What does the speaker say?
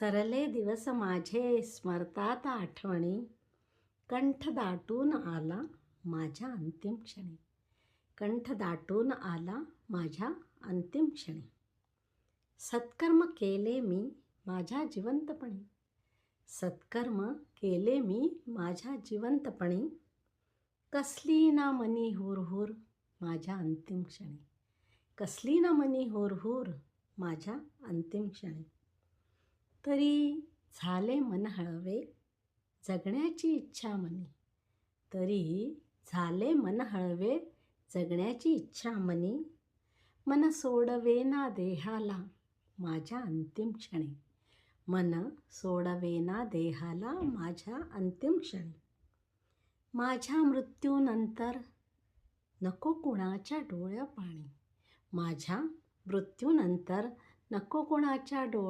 सरले दिवस माझे स्मरतात आठवणी. कंठ दाटून आला माझ्या अंतिम क्षणी. कंठ दाटून आला माझ्या अंतिम क्षणी. सत्कर्म केले मी माझ्या जिवंतपणी. सत्कर्म केले मी माझ्या जिवंतपणी. कसली ना मनी हुरहुर माझ्या अंतिम क्षणी. कसली ना मनी हुरहुर माझ्या अंतिम क्षणी. तरी झाले मन हळवे जगण्याची इच्छा मनी. तरी झाले मन हळवे जगण्याची इच्छा मनी. मन सोडवेना देहाला माझ्या अंतिम क्षणी. मन सोडवेना देहाला माझ्या अंतिम क्षणी. माझ्या मृत्यूनंतर नको कुणाच्या डोळ्या पाणी माझ्या मृत्यूनंतर नको कुणाच्या डोळ